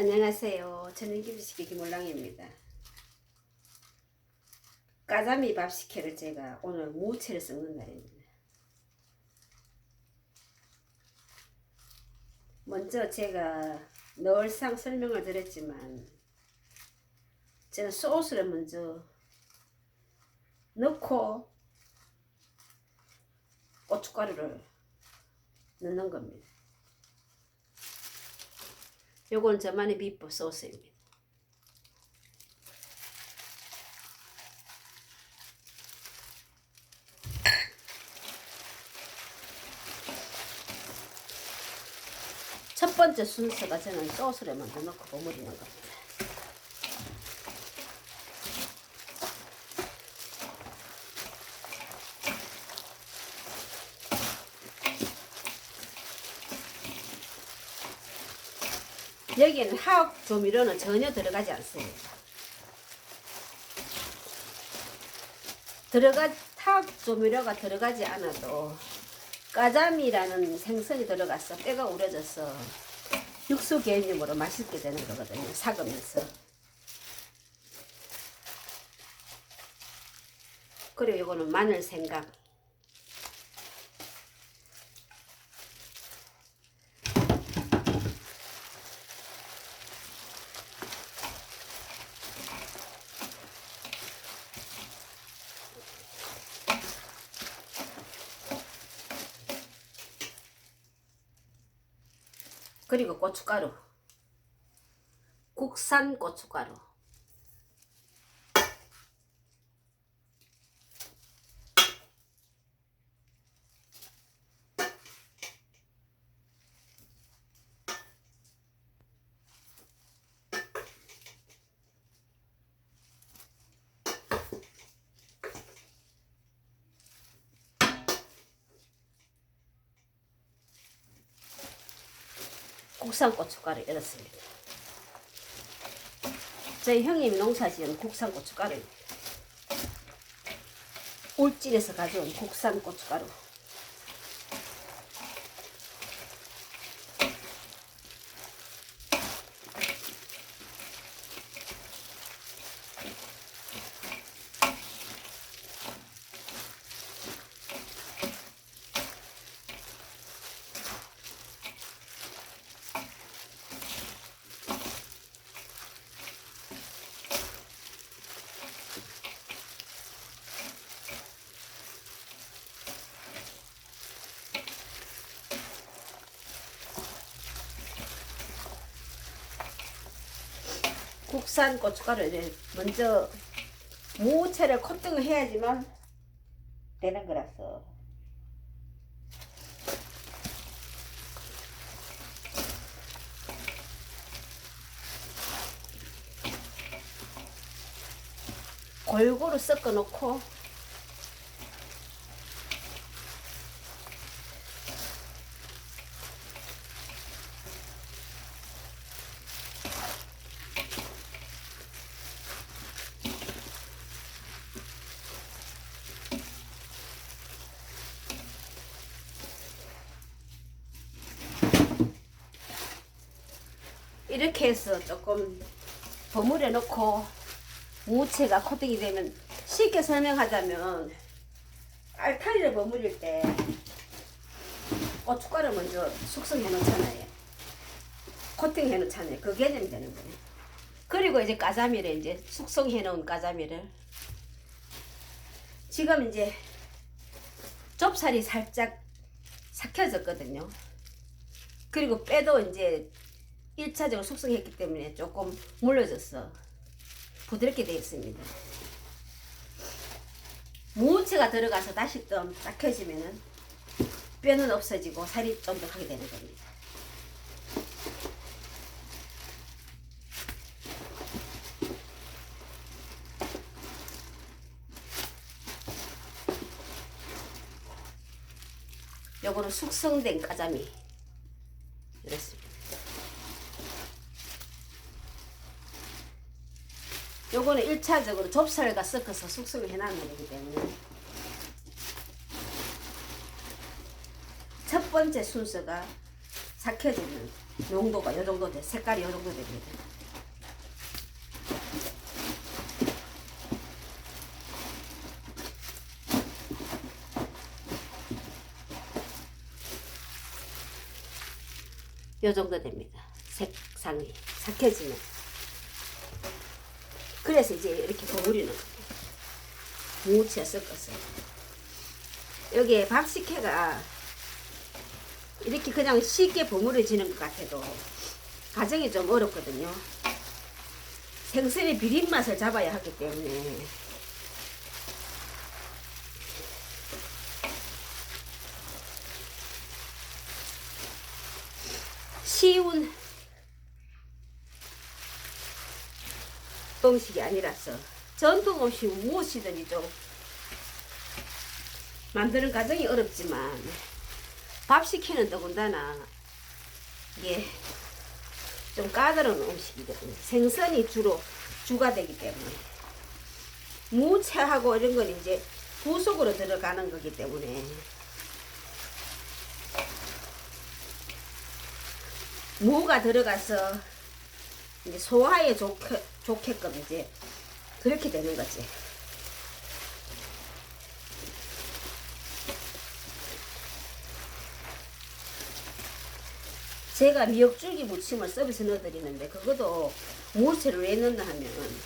안녕하세요. 저는 김치기 김올랑입니다. 까자미 밥 식혜를 제가 오늘 무채를 섞는 날입니다. 먼저 제가 늘상 설명을 드렸지만 저는 소스를 먼저 넣고 고춧가루를 넣는 겁니다. 요건 저만의 비법 소스입니다. 첫 번째 순서가 저는 소스를 먼저 넣고 버무리는 겁니다. 여기는 화학 조미료는 전혀 들어가지 않습니다. 들어가 화학 조미료가 들어가지 않아도 까자미라는 생선이 들어가서 뼈가 우려져서 육수 개념으로 맛있게 되는 거거든요. 삭으면서. 그리고 이거는 마늘 생강. 그리고 고춧가루. 국산 고춧가루. 국산 고춧가루 이렇습니다. 저희 형님이 농사지은 국산 고춧가루 울진에서 가져온 국산 고춧가루 국산 고춧가루를 먼저 무채를 콧등을 해야지만 되는 거라서. 골고루 섞어 놓고 이렇게 해서 조금 버무려 놓고 무채가 코팅이 되면 쉽게 설명하자면 알타리를 버무릴 때 고춧가루 먼저 숙성해 놓잖아요. 코팅해 놓잖아요. 그 개념이 되는 거예요. 그리고 이제 까자미를 이제 숙성해 놓은 까자미를 지금 이제 좁살이 살짝 삭혀졌거든요. 그리고 빼도 이제 1차적으로 숙성했기 때문에 조금 물러졌어. 부드럽게 되어 있습니다. 무채가 들어가서 다시 좀 삭혀지면은 뼈는 없어지고 살이 쫀득하게 되는 겁니다. 요거는 숙성된 까자미 이렇습니다. 요거는 1차적으로 좁쌀과 섞어서 숙성을 해놨는 거기 때문에 첫 번째 순서가 삭혀지는 농도가 요 정도 돼. 색깔이 요 정도 됩니다. 요 정도 됩니다. 색상이 삭혀지면. 그래서 이제 이렇게 버무리는. 무채 섞어서. 여기에 밥식혜가 이렇게 그냥 쉽게 버무려지는 것 같아도 과정이 좀 어렵거든요. 생선의 비린 맛을 잡아야 하기 때문에 쉬운 음식이 아니라서 전통 음식 무엇이든지 좀 만드는 과정이 어렵지만 밥 시키는 더군다나 이게 좀 까다로운 음식이거든요. 생선이 주로 주가 되기 때문에. 무채하고 이런 건 이제 부속으로 들어가는 거기 때문에. 무가 들어가서 이제 소화에 좋게, 좋게끔 이제 그렇게 되는 거지. 제가 미역줄기 무침을 서비스 넣어드리는데 그것도 무채를 왜 넣나 하면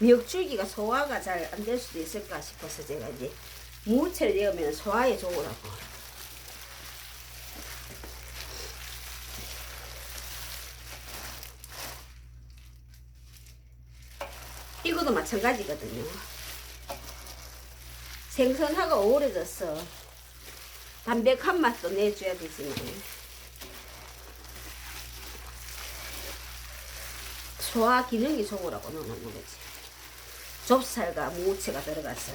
미역줄기가 소화가 잘 안 될 수도 있을까 싶어서 제가 이제 무채를 넣으면 소화에 좋으라고 이것도 마찬가지거든요 생선하고 어우러져서 담백한 맛도 내줘야 되지만 소화 기능이 좋으라고 넣어놓는 거지. 좁쌀과 무채가 들어가서.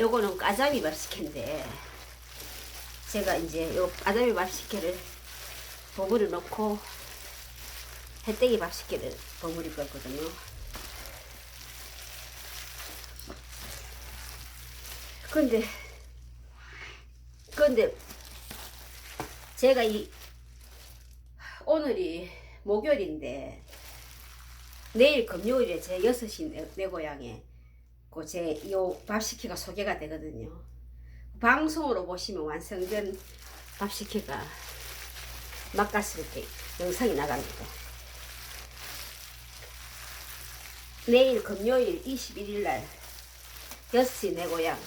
요거는 까자미 밥식혜인데 제가 이제 요 까자미 밥식혜를 버무려 넣고 해떼기 밥식혜를 버무릴 거거든요. 근데 근데 제가 이 오늘이 목요일인데 내일 금요일에 제 6시 내, 내 고향에 그 제요 밥식혜가 소개가 되거든요. 방송으로 보시면 완성된 밥식혜가 맛깔스럽게 영상이 나갑니다. 내일 금요일 21일 날 6시 내 고향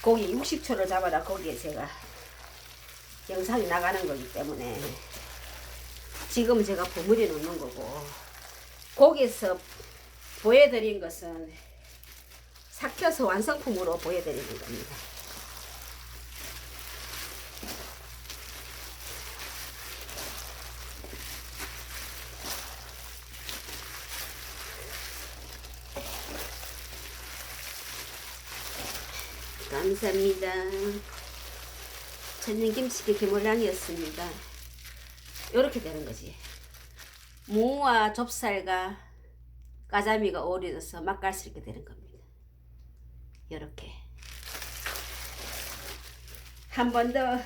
고기 60초를 잡아라 거기에 제가 영상이 나가는 거기 때문에 지금 제가 버무려 놓는 거고 거기서 보여드린 것은 삭혀서 완성품으로 보여드리는 겁니다. 감사합니다. 천년김치찌개 김올랑이었습니다. 이렇게 되는 거지. 무와 좁쌀과 가자미가 어우러져서 맛깔스럽게 되는 겁니다. 이렇게 한 번 더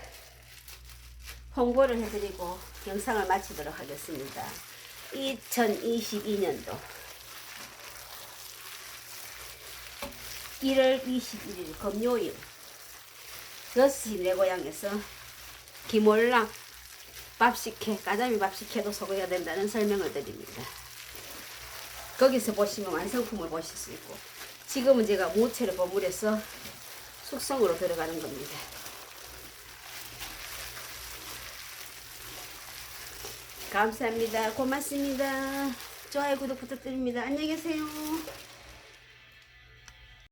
홍보를 해드리고 영상을 마치도록 하겠습니다. 2022년도 1월 21일 금요일 6시 내 고향에서 김올랑 밥 식혜, 까자미 밥 식혜도 소개가 된다는 설명을 드립니다. 거기서 보시면 완성품을 보실 수 있고 지금은 제가 무채를 버무려서 숙성으로 들어가는 겁니다. 감사합니다. 고맙습니다. 좋아요, 구독 부탁드립니다. 안녕히 계세요.